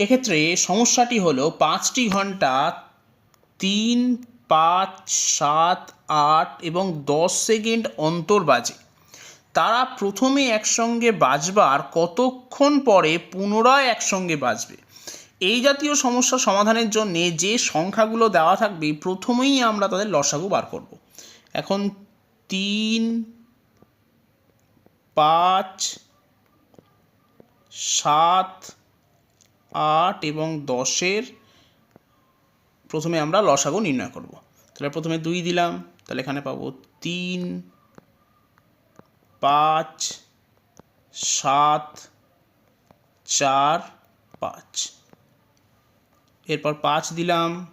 এক্ষেত্রে সমস্যাটি হলো পাঁচটি ঘণ্টা তিন, পাঁচ, সাত, আট এবং দশ সেকেন্ড অন্তর বাজে। তারা প্রথমে একসঙ্গে বাজবার কতক্ষণ পরে পুনরায় একসঙ্গে বাজবে? এই জাতীয় সমস্যা সমাধানের জন্য যে সংখ্যাগুলো দেওয়া থাকবে, প্রথমেই আমরা তাদের লসাগু বার করব। এখন তিন, পাঁচ, সাত আট এবং দশের প্রথমে আমরা লসাগু নির্ণয় করব। তাহলে প্রথমে দুই দিলাম, তাহলে এখানে পাবো তিন, পাঁচ, সাত, চার, পাঁচ। এরপর পাঁচ দিলাম,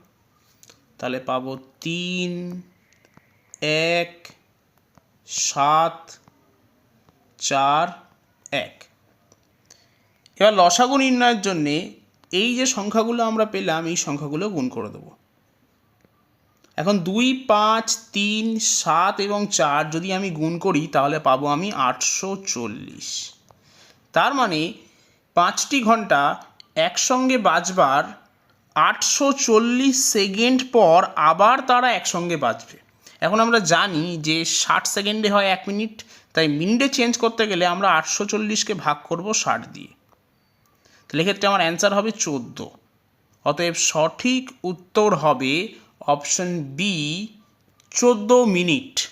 তাহলে পাবো তিন, এক, সাত, চার, এক। এবার লসাগু নির্ণয়ের জন্যে এই যে সংখ্যাগুলো আমরা পেলাম, এই সংখ্যাগুলো গুণ করে দেবো। এখন দুই, পাঁচ, তিন, সাত এবং চার যদি আমি গুণ করি, তাহলে পাবো আমি আটশো চল্লিশ। তার মানে পাঁচটি ঘণ্টা একসঙ্গে বাজবার আটশো চল্লিশ সেকেন্ড পর আবার তারা একসঙ্গে বাজবে এখন আমরা জানি যে ষাট সেকেন্ডে হয় এক মিনিট, তাই মিনিটে চেঞ্জ করতে গেলে আমরা আটশো চল্লিশকে ভাগ করব ষাট দিয়ে। তাহলে এক্ষেত্রে আমার অ্যান্সার হবে চোদ্দ। অতএব সঠিক উত্তর হবে অপশন বি চোদ্দ মিনিট।